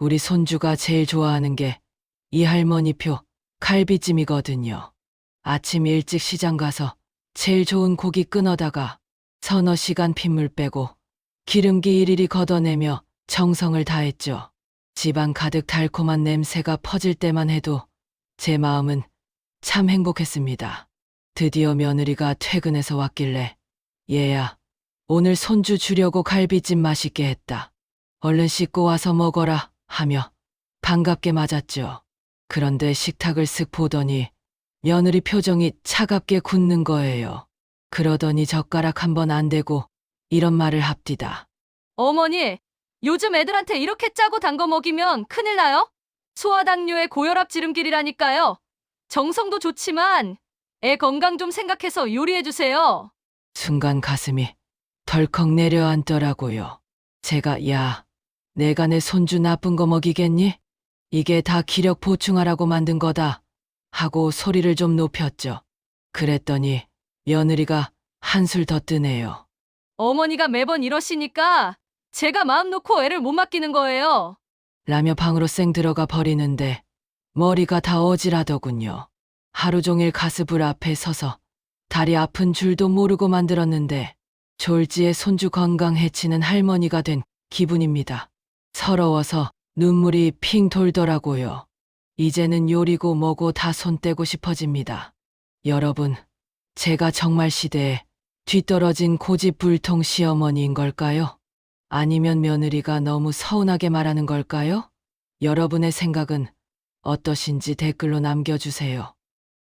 우리 손주가 제일 좋아하는 게 이 할머니표 갈비찜이거든요. 아침 일찍 시장 가서 제일 좋은 고기 끊어다가 서너 시간 핏물 빼고 기름기 일일이 걷어내며 정성을 다했죠. 집안 가득 달콤한 냄새가 퍼질 때만 해도 제 마음은 참 행복했습니다. 드디어 며느리가 퇴근해서 왔길래 얘야, 오늘 손주 주려고 갈비찜 맛있게 했다. 얼른 씻고 와서 먹어라 하며 반갑게 맞았죠. 그런데 식탁을 쓱 보더니 며느리 표정이 차갑게 굳는 거예요. 그러더니 젓가락 한 번 안 대고 이런 말을 합디다. 어머니, 요즘 애들한테 이렇게 짜고 단 거 먹이면 큰일 나요? 소화당뇨의 고혈압 지름길이라니까요. 정성도 좋지만 애 건강 좀 생각해서 요리해 주세요. 순간 가슴이 덜컥 내려앉더라고요. 제가 야, 내가 내 손주 나쁜 거 먹이겠니? 이게 다 기력 보충하라고 만든 거다. 하고 소리를 좀 높였죠. 그랬더니 며느리가 한술 더 뜨네요. 어머니가 매번 이러시니까 제가 마음 놓고 애를 못 맡기는 거예요. 라며 방으로 쌩 들어가 버리는데 머리가 다 어지라더군요. 하루 종일 가스불 앞에 서서 다리 아픈 줄도 모르고 만들었는데 졸지에 손주 건강 해치는 할머니가 된 기분입니다. 서러워서 눈물이 핑 돌더라고요. 이제는 요리고 뭐고 다 손 떼고 싶어집니다. 여러분, 제가 정말 시대에 뒤떨어진 고집불통 시어머니인 걸까요? 아니면 며느리가 너무 서운하게 말하는 걸까요? 여러분의 생각은 어떠신지 댓글로 남겨주세요.